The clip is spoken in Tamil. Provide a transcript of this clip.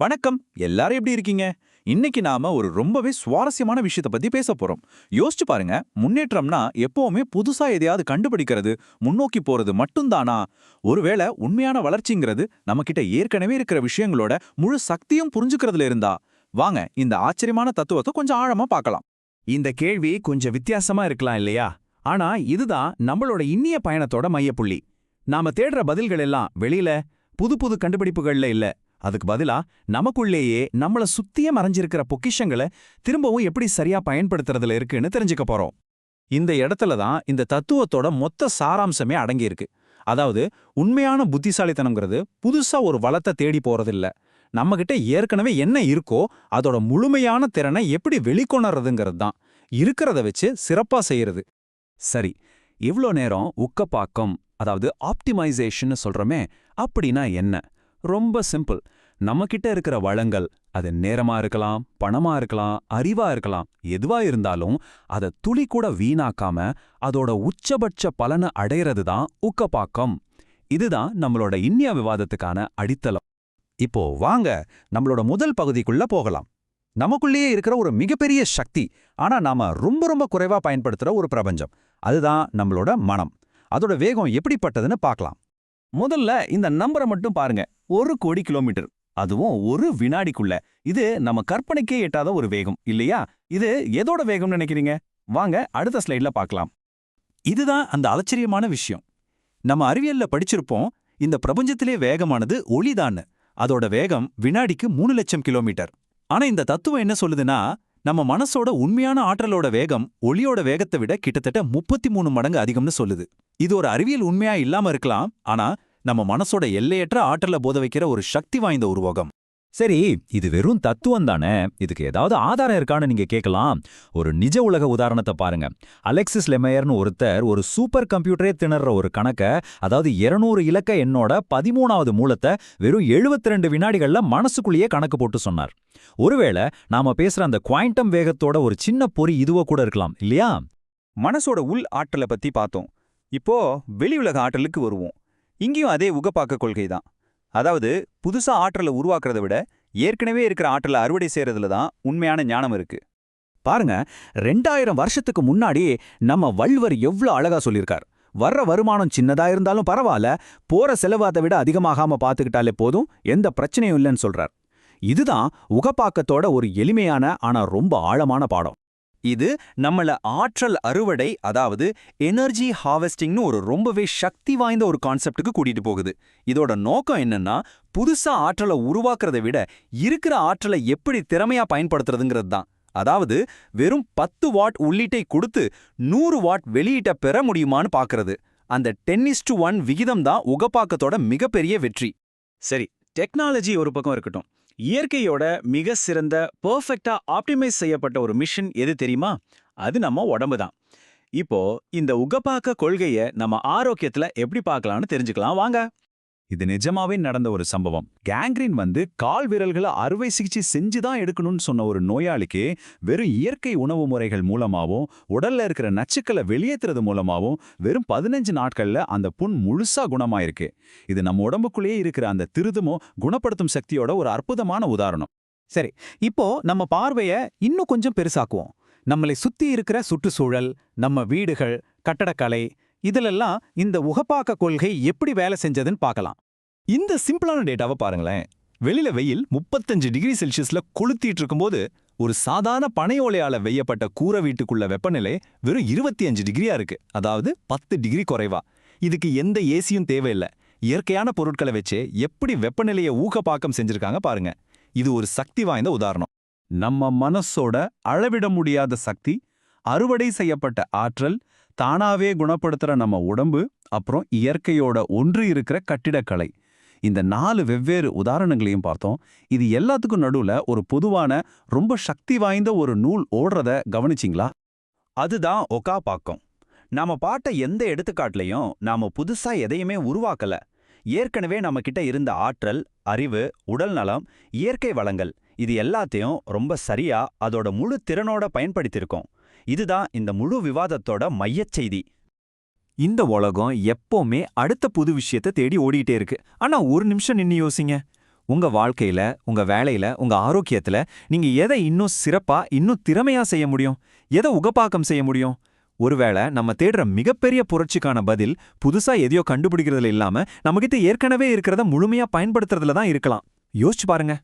வணக்கம். எல்லாரும் எப்படி இருக்கீங்க? இன்னைக்கு நாம ஒரு ரொம்பவே சுவாரஸ்யமான விஷயத்தை பத்தி பேச போறோம். யோசிச்சு பாருங்க. முன்னேற்றம்னா எப்பவுமே புதுசா எதையாவது கண்டுபிடிக்கிறது முன்னோக்கி போறது மட்டும்தானா? ஒருவேளை உண்மையான வளர்ச்சிங்கிறது நம்ம கிட்ட ஏற்கனவே இருக்கிற விஷயங்களோட முழு சக்தியும் புரிஞ்சுக்கிறதுல இருந்தா? வாங்க இந்த ஆச்சரியமான தத்துவத்தை கொஞ்சம் ஆழமா பார்க்கலாம். இந்த கேள்வி கொஞ்சம் வித்தியாசமா இருக்கலாம் இல்லையா? ஆனா இதுதான் நம்மளோட இன்னிய பயணத்தோட மையப்புள்ளி. நாம தேடுற பதில்கள் எல்லாம் வெளியில புது புது கண்டுபிடிப்புகள்ல இல்ல. அதுக்கு பதிலா நமக்குள்ளேயே நம்மள சுத்தியே மறைஞ்சிருக்கிற பொக்கிஷங்களை திரும்பவும் எப்படி சரியா பயன்படுத்துறதுல இருக்குன்னு தெரிஞ்சுக்க போறோம். இந்த இடத்துல தான் இந்த தத்துவத்தோட மொத்த சாராம்சமே அடங்கியிருக்கு. அதாவது உண்மையான புத்திசாலித்தனம்ங்கிறது புதுசா ஒரு வளத்தை தேடி போறதில்ல. நம்மகிட்ட ஏற்கனவே என்ன இருக்கோ அதோட முழுமையான திறனை எப்படி வெளிக்கொணர்றதுங்கிறது தான். இருக்கிறத வச்சு சிறப்பா செய்யறது. சரி இவ்ளோ நேரம் உக்கப்பாக்கம் அதாவது ஆப்டிமைசேஷன் சொல்றோமே அப்படின்னா என்ன? ரொம்ப சிம்பிள். நம்மகிட்ட இருக்கிற வளங்கள் அது நேரமா இருக்கலாம் பணமா இருக்கலாம் அறிவா இருக்கலாம் எதுவா இருந்தாலும் அதை துளி கூட வீணாக்காம அதோட உச்சபட்ச பலனை அடையிறது தான் ஊக்கப்பாக்கம். இதுதான் நம்மளோட இன்னிய விவாதத்துக்கான அடித்தளம். இப்போ வாங்க நம்மளோட முதல் பகுதிக்குள்ள போகலாம். நமக்குள்ளேயே இருக்கிற ஒரு மிகப்பெரிய சக்தி ஆனா நாம ரொம்ப ரொம்ப குறைவா பயன்படுத்துற ஒரு பிரபஞ்சம். அதுதான் நம்மளோட மனம். அதோட வேகம் எப்படிப்பட்டதுன்னு பார்க்கலாம். முதல்ல இந்த நம்பரை மட்டும் பாருங்க. ஒரு கோடி கிலோமீட்டர். அதுவும் ஒரு வினாடிக்குள்ள. இது நம்ம கற்பனைக்கே எட்டாத ஒரு வேகம் இல்லையா? இது எதோட வேகம்னு நினைக்கிறீங்க? வாங்க அடுத்த ஸ்லைட்ல பார்க்கலாம். இதுதான் அந்த ஆச்சரியமான விஷயம். நம்ம அறிவியல்ல படிச்சிருப்போம் இந்த பிரபஞ்சத்திலே வேகமானது ஒளிதான்னு. அதோட வேகம் வினாடிக்கு மூணு லட்சம் கிலோமீட்டர். ஆனா இந்த தத்துவம் என்ன சொல்லுதுன்னா நம்ம மனசோட உண்மையான ஆற்றலோட வேகம் ஒளியோட வேகத்தை விட கிட்டத்தட்ட முப்பத்தி மூணு மடங்கு அதிகம்னு சொல்லுது. இது ஒரு அறிவியல் உண்மையா இல்லாம இருக்கலாம் ஆனா நம்ம மனசோட எல்லையற்ற ஆற்றல போத வைக்கிற ஒரு சக்தி வாய்ந்த உருவகம் சரி இது வெறும் தத்துவம் தானே? இதுக்கு ஏதாவது ஆதாரம் இருக்கான்னு நீங்க கேட்கலாம். ஒரு நிஜ உலக உதாரணத்தை பாருங்க. அலெக்சிஸ் லெமையர்னு ஒருத்தர் ஒரு சூப்பர் கம்ப்யூட்டரே திணற ஒரு கணக்க அதாவது 200 இலக்க எண்ணோட பதிமூணாவது மூலத்தை வெறும் 72 வினாடிகள்ல மனசுக்குள்ளேயே கணக்கு போட்டு சொன்னார். ஒருவேளை நாம பேசுற அந்த குவாண்டம் வேகத்தோட ஒரு சின்ன பொறி இதுவோ கூட இருக்கலாம் இல்லையா? மனசோட உள் ஆற்றலை பத்தி பார்த்தோம். இப்போ வெளி உலக ஆற்றலுக்கு வருவோம். இங்கேயும் அதே உகப்பாக்க கொள்கை தான். அதாவது புதுசா ஆற்றலை உருவாக்குறத விட ஏற்கனவே இருக்கிற ஆற்றலை அறுவடை செய்யறதுல தான் உண்மையான ஞானம் இருக்கு. பாருங்க ரெண்டாயிரம் வருஷத்துக்கு முன்னாடி நம்ம வள்ளுவர் எவ்வளோ அழகா சொல்லியிருக்கார். வர்ற வருமானம் சின்னதா இருந்தாலும் பரவாயில்ல போற செலவு அதை விட அதிகமாகாம பாத்துக்கிட்டாலே போதும் எந்த பிரச்சனையும் இல்லைன்னு சொல்றார். இதுதான் உகப்பாக்கத்தோட ஒரு எளிமையான ஆனா ரொம்ப ஆழமான பாடம். இது நம்மள ஆற்றல் அறுவடை அதாவது எனர்ஜி ஹார்வெஸ்டிங்னு ஒரு ரொம்பவே சக்தி வாய்ந்த ஒரு கான்செப்டுக்கு கூட்டிட்டு போகுது. இதோட நோக்கம் என்னன்னா புதுசா ஆற்றலை உருவாக்குறதை விட இருக்கிற ஆற்றலை எப்படி திறமையா பயன்படுத்துறதுங்கிறது தான். அதாவது வெறும் பத்து வாட் உள்ளீட்டை கொடுத்து நூறு வாட் வெளியீட்டை பெற முடியுமான்னு பாக்குறது. அந்த டென்னிஸ் டு ஒன் விகிதம் தான் உகப்பாக்கத்தோட மிகப்பெரிய வெற்றி. சரி டெக்னாலஜி ஒரு பக்கம் இருக்கட்டும். இயற்கையோட மிக சிறந்த பெர்ஃபெக்ட்டா ஆப்டிமைஸ் செய்யப்பட்ட ஒரு மிஷின் எது தெரியுமா? அது நம்ம உடம்பு தான். இப்போ இந்த உகப்பாக்க கொள்கைய நம்ம ஆரோக்கியத்துல எப்படி பார்க்கலாம்னு தெரிஞ்சுக்கலாம். வாங்க. இது நிஜமாவே நடந்த ஒரு சம்பவம். கேங்க்ரீன் வந்து கால் விரல்களை அறுவை சிகிச்சை செஞ்சு தான் எடுக்கணும்னு சொன்ன ஒரு நோயாளிக்கு வெறும் இயற்கை உணவு முறைகள் மூலமாவும் உடல்ல இருக்கிற நச்சுக்களை வெளியேற்றுறது மூலமாவும் வெறும் பதினஞ்சு நாட்கள்ல அந்த புண் முழுசா குணமாயிருக்கு. இது நம்ம உடம்புக்குள்ளேயே இருக்கிற அந்த திருதுமோ குணப்படுத்தும் சக்தியோட ஒரு அற்புதமான உதாரணம். சரி இப்போ நம்ம பார்வைய இன்னும் கொஞ்சம் பெருசாக்குவோம். நம்மளை சுத்தி இருக்கிற சுற்றுச்சூழல் நம்ம வீடுகள் கட்டடக்கலை இதிலெல்லாம் இந்த உகப்பாக்க கொள்கை எப்படி வேலை செஞ்சதுன்னு பார்க்கலாம். இந்த சிம்பிளான டேட்டாவை பாருங்களேன். வெளியில வெயில் முப்பத்தஞ்சு டிகிரி செல்சியஸ்ல கொளுத்திட்டு இருக்கும்போது ஒரு சாதாரண பனை ஓலையால வெய்யப்பட்ட கூரை வீட்டுக்குள்ள வெப்பநிலை வெறும் இருபத்தி அஞ்சு டிகிரியா இருக்கு. அதாவது பத்து டிகிரி குறைவா. இதுக்கு எந்த ஏசியும் தேவையில்லை. இயற்கையான பொருட்களை வச்சு எப்படி வெப்பநிலையை ஊக்கப்பாக்கம் செஞ்சிருக்காங்க பாருங்க. இது ஒரு சக்தி வாய்ந்த உதாரணம். நம்ம மனசோட அளவிட முடியாத சக்தி அறுவடை செய்யப்பட்ட ஆற்றல் தானாவே குணப்படுத்துற நம்ம உடம்பு அப்புறம் இயற்கையோட ஒன்று இருக்கிற கட்டிடக்கலை. இந்த நாலு வெவ்வேறு உதாரணங்களையும் பார்த்தோம். இது எல்லாத்துக்கும் நடுவில் ஒரு பொதுவான ரொம்ப சக்தி வாய்ந்த ஒரு நூல் ஓடுறத கவனிச்சிங்களா? அதுதான் ஒகா பாக்கம் நாம பாட்ட எந்த எடுத்துக்காட்டுலையும் நாம புதுசா எதையுமே உருவாக்கல. ஏற்கனவே நம்ம கிட்ட இருந்த ஆற்றல் அறிவு உடல் நலம் இயற்கை வளங்கள் இது எல்லாத்தையும் ரொம்ப சரியா அதோட முழு திறனோட பயன்படுத்தியிருக்கோம். இதுதான் இந்த முழு விவாதத்தோட மையச் செய்தி. இந்த உலகம் எப்பவுமே அடுத்த புது விஷயத்தை தேடி ஓடிட்டே இருக்கு. ஆனா ஒரு நிமிஷம் நின்னு யோசிங்க. உங்க வாழ்க்கையில உங்க வேலையில உங்க ஆரோக்கியத்துல நீங்க எதை இன்னும் சிறப்பா இன்னும் திறமையா செய்ய முடியும்? எதை உகப்பாக்கம் செய்ய முடியும்? ஒருவேளை நம்ம தேடுற மிகப்பெரிய புரட்சிக்கான பதில் புதுசா எதையோ கண்டுபிடிக்கிறதுல இல்லாம நம்மகிட்ட ஏற்கனவே இருக்கிறத முழுமையா பயன்படுத்துறதுல தான் இருக்கலாம். யோசிச்சு பாருங்க.